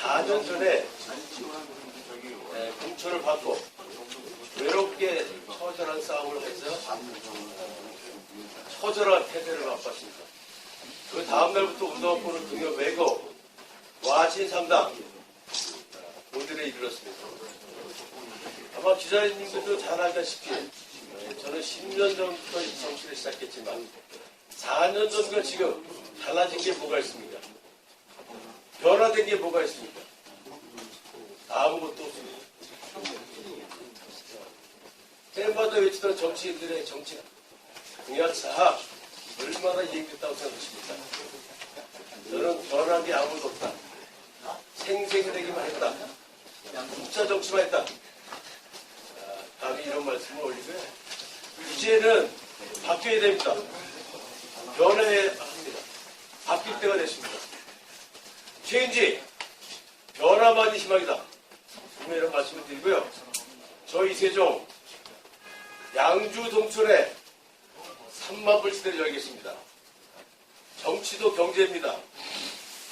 4년 전에 예, 공천을 받고 외롭게 처절한 싸움을 해서 처절한 패배를 맛봤습니다. 그 다음날부터 운동권을 등에 메고 와신 상당 오늘에 이르렀습니다. 아마 기자님들도 잘 알다시피 예, 저는 10년 전부터 이 정치를 시작했지만 4년 전과 지금 달라진 게 뭐가 있습니까? 변화된 게 뭐가 있습니까? 아무것도 없습니다. 때마다 외치던 정치인들의 정치 공약 사항 얼마나 이행됐다고 생각하십니까? 저는 변한 게 아무도 없다. 생생되기만 했다. 숫자 정치만 했다. 아, 감히 이런 말씀을 올리고요. 이제는 바뀌어야 됩니다. 변해야 합니다. 바뀔 때가 됐습니다. 체인지, 변화만이 희망이다. 이런 말씀을 드리고요. 저희 세종, 양주 동촌에 3만 불 시대를 열겠습니다. 정치도 경제입니다.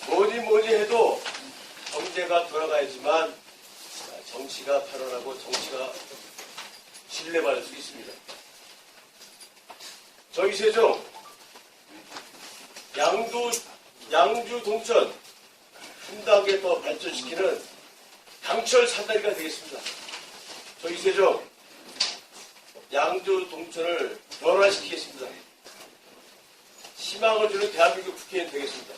뭐니 뭐니 해도 경제가 돌아가야지만 정치가 편안하고 정치가 신뢰받을 수 있습니다. 저희 세종 양주 양주 동천 한 단계 더 발전시키는 강철 사다리가 되겠습니다. 저희 세종 양주 동천을 변화시키겠습니다. 희망을 주는 대한민국 국회의원 되겠습니다.